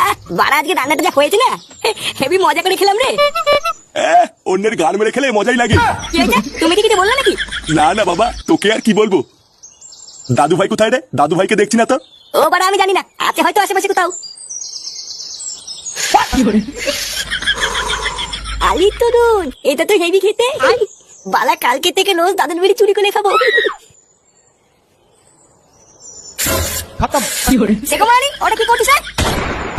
আহ, বাড়া আজকে রান্নাটা যা হয়েছে না? হেভি মজা করে খেলাম রে। অন্যের গান মেরে খেলে মজাই লাগে। কি তুমি কি কিছু বললে নাকি? না না বাবা তোকে আর কি বলব? দাদু ভাই কোথায় রে? দাদু ভাইকে দেখছি না তো? ও বাড়া আমি জানি না। আছে হয়তো আশেপাশে কোথাও। আলি তরুণ এটা তো হেভি খেতে। বালা কালকে থেকে রোজ দাদুর বিড়ি চুরি করে খাব। সে কুমারী ওটা কি করছিস?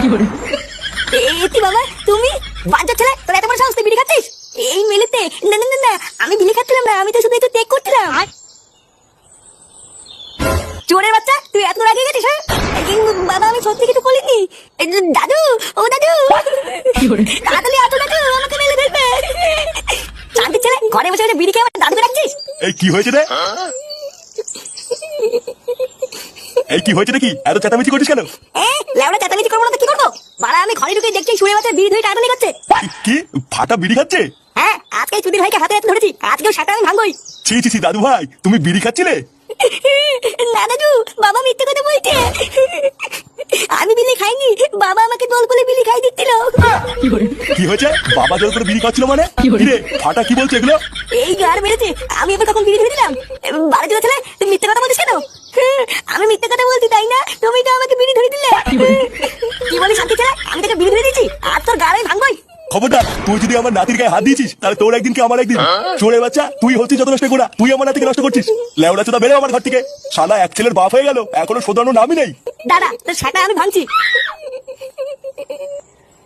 এতি বাবা তুমি? বাঞ্চা ছেলে তোর এত বড় সাহস তুই বিড়ি খাচ্ছিস? এই মেলেতে না না না না আমি বিড়ি খাচ্ছিলাম না আমি তো শুধু একটু টেক করছিলাম। চোরের বাচ্চা তুই এত রাগে গেছিস হ্যাঁ? বাবা আমি সত্যি কিছু বলিনি। দাদু ও দাদু! তাড়াতাড়ি আসো দাদু আমাকে মেলে ফেলবে। শান্তি ছেলে ঘরে বসে বসে বিড়ি খেয়ে আমার দাদুকে রাখছিস এই কি হয়েছে রে? এই কি হয়েছে নাকি এত চেঁচামেচি করিস কেন? এ লেওড়া চেঁচামেচি করব না তো ঘরে ঢুকে দেখছি শুয়ে বাচ্চা বিড়ি ধরে টাটানি করছে। কি ফাটা বিড়ি খাচ্ছে? হ্যাঁ আজকে চুদির ভাইকে হাতে হাতে ধরেছি আজকেও সাটা আমি ভাঙবই। ছি ছি ছি দাদু ভাই তুমি বিড়ি খাচ্ছিলে? না দাদু বাবা মিথ্যে কথা বলছে। আমি বিলি খাইনি বাবা আমাকে দোল করে বিলি খাই দিচ্ছিল। কি হয়েছে? বাবা জল করে বিড়ি খাচ্ছিল মানে? কি রে ফাটা কি বলছে এগুলো? এই গার মেরেছে আমি এবার কখন বিড়ি ধরে দিলাম? বারো জন ছেলে তুমি মিথ্যে কথা বলছিস কেন? আমি মিথ্যে কথা বলছি তাই না তুমি তো আমাকে বিড়ি ধরে দিলে কি বলি শান্তি ছেলে আমি তোকে বিড়ি ধরে দিয়েছি আর তোর গাড়ি ভাঙবই। খবরদার তুই যদি আমার নাতির গায়ে হাত দিয়েছিস তাহলে তোর একদিন কি আমার একদিন? চোরে বাচ্চা তুই হচ্ছিস যত নষ্ট করা তুই আমার নাতিকে নষ্ট করছিস। লেওড়া চোদা বেরো আমার ঘর থেকে। সাদা এক ছেলের বাপ হয়ে গেল এখনও শোধানো নামই নেই। দাদা তোর সেটা আমি ভাঙছি।